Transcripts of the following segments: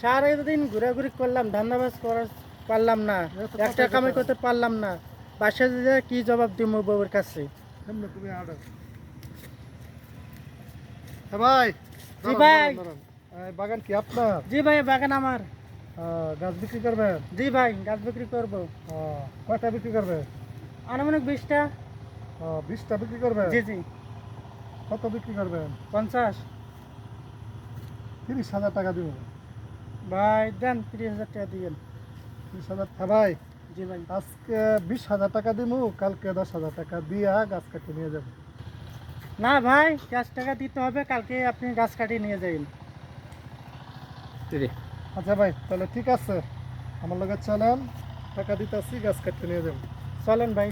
সারাদিন ঘোরাঘুরি করলাম ধান্দাবাজ করার পারলাম না একটা কামাই করতে পারলাম না। বাসায় যে কি জবাব দিব বউয়ের কাছে? ভাই জি ভাই। বাগান কি আপনার? জি ভাই বাগান আমার। গাছ বিক্রি করবেন? জি ভাই গাছ বিক্রি করব। কয়টা বিক্রি করবেন আনুমানিক বিশটা। বিশটা বিক্রি করবেন? জি জি। কত বিক্রি করবেন? পঞ্চাশ। তিরিশ হাজার টাকা দিব। ভাই দেন তিরিশ হাজার টাকা দিয়েন তিরিশ হাজার ভাই জি ভাই। আজকে বিশ হাজার টাকা দিব কালকে দশ হাজার টাকা দিয়া গাছ কেটে নিয়ে যাব। না ভাই গাছ টাকা দিতে হবে কালকে আপনি গাছ কাটিয়ে নিয়ে যাবেন। আচ্ছা ভাই তাহলে ঠিক আছে। আমার লগে চলেন টাকা দিতেছি গাছ কাটতে নিয়ে যাব। চলেন ভাই।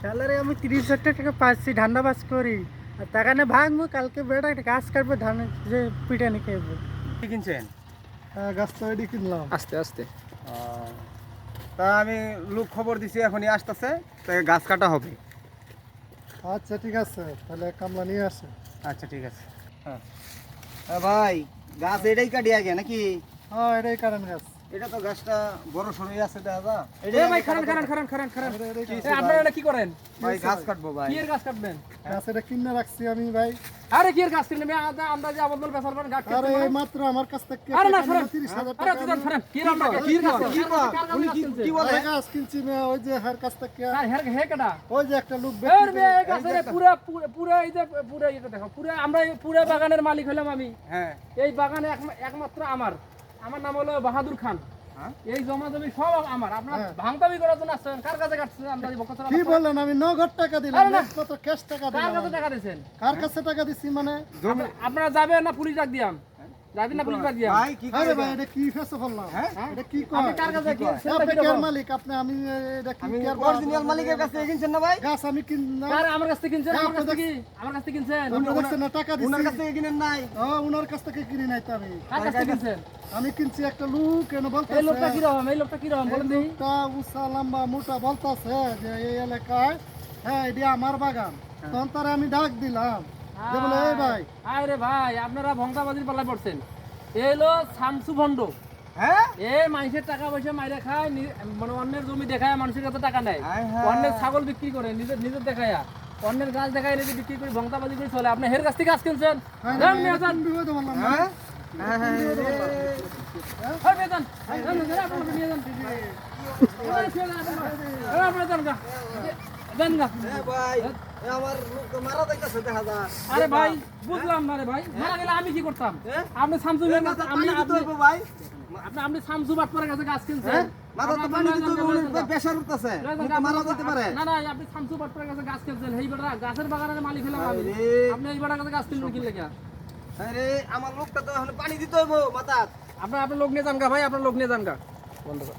স্যালারি আমি তিরিশ হাজার টাকা পাচ্ছি ধান্দাবাজ করি। আর টাকা নিয়ে ভাঙবো কালকে বেটা একটা গাছ কাটবো ধান যে পিটানি খেয়েবো কি কিনছেন? হ্যাঁ গাছটা এডি কিনলাম। আস্তে আস্তে। তা আমি লোক খবর দিছি এখনই আসতেছে তাই গাছ কাটা হবে। আচ্ছা ঠিক আছে তাহলে কামলা নিয়ে আসে। আচ্ছা ঠিক আছে। হ্যাঁ। হ্যাঁ ভাই গাছ এটাই কাটি আগে নাকি? হ্যাঁ এটাই কারণ গাছ। এটা তো গাছটা বড় সরই আছে দেখা যা এ ভাই খারান খারান খারান খারান খারান। এটা-। এ, আপনারা এটা কি করেন? ভাই গাছ কাটবো ভাই। কি এর গাছ কাটবেন? গাছ এটা কিনে রাখছি আমি ভাই। আরে কি এর গাছ কিনলে আমরা আমরা যে আবদল পান গাছ আরে এই মাত্র আমার কাছ থেকে আরে না টাকা সরেন। নিয়ে তিরিশ হাজার আরে তুই কি এর আমরা কি গাছ কি উনি কি- কি বলে? গাছ কিনছি না ওই যে হার কাছ থেকে। হ্যাঁ হের হে কেডা ওই যে একটা লোক এর বিক্রি বে করে। গাছের পুরা পুরা- পুরা এই যে পুরা এটা দেখো পুরা আমরা এই পুরা বাগানের মালিক হলাম আমি। হ্যাঁ। এই বাগানে একমা- একমাত্র আমার। আমার নাম হলো বাহাদুর খান। হ্যাঁ? এই জমা জমি সব আমার। আপনার ভাঙতাবি ভাঙতামি করার জন্য আসছেন কার কাছে কাটছেন আমরা কি বললেন আমি? নগদ টাকা দিলাম। কত ক্যাশ টাকা কার দিলাম কাছে টাকা দিয়েছেন? কার কাছে টাকা দিছি মানে? আপনা- আপনারা যাবেন না পুলিশ ডাক দিয়াম যাবেন না পুলিশ ডাক দিয়াম ভাই কি আরে ভাই এটা কি ফেসে বললাম হ্যাঁ? এটা কি আপনি কার কাছে কি আপনি কেয়ার মালিক আপনি আমি এটা কি আমি অরিজিনাল মালিকের কাছে কিনছেন না ভাই? গাছ আমি কিনলাম কার? আমার কাছ কিনছেন? হ্যাঁ, আমার কাছ আপনি আমার কাছ কিনছেন? আপনি দেখছেন না টাকা দিছি। কাছ কিনেন নাই। হ্যাঁ উনার কাছ থেকে কিনি নাই তো আমি। কার কাছ কিনছেন? আমি কিনছি একটা লোক কেন বলতে এই লোকটা কি রকম এই লোকটা কি রকম বলেন দেখি। লম্বা মোটা বলতেছে যে এই এলাকায় হ্যাঁ এটি আমার বাগান। তখন তারে আমি ডাক দিলাম। যে এই ভাই আরে ভাই আপনারা ভংসাবাজির পাল্লায় পড়ছেন এই শামসু ভণ্ড হ্যাঁ এ মানুষের টাকা পয়সা মাইরে খায় মানে অন্যের জমি দেখায় মানুষের কাছে টাকা নেয় হায় হায়। অন্যের ছাগল বিক্রি করে নিজের নিজের দেখায় অন্যের গাছ দেখায় নিজে বিক্রি করে ভংসাবাজি করে চলে আপনি হের কাছ থেকে গাছ কিনছেন হ্যাঁ, যান না। হ্যাঁ ভাই আমার মারা দেখা আরে ভাই বুঝলাম না রে ভাই মারা গেলে আমি কি করতাম? আপনি আপনি আপনি ভাই। আপনি আপনি শামসু বাটপাড়ের কাছে গাছ কিনছেন। মাথা তো পানি দিতে হইব যান, যান, যান, যান। প্রেসার উঠতাছে যান, মুখ যান, মারা যেতে পারে। না না আপনি শামসু বাটপাড়ের কাছে গাছ কিনছেন। এই বেটা গাছের বাগানের মালিক হলাম আমি। আপনি এই বেটার কাছে গাছ কিনলেন কি? লেগে আরে আমার লোকটা তো এখন পানি দিতে হইব মাথা। আপনার আপনার লোক নিয়ে যান ভাই আপনার লোক নিয়ে যান গা। বন্ধ কর।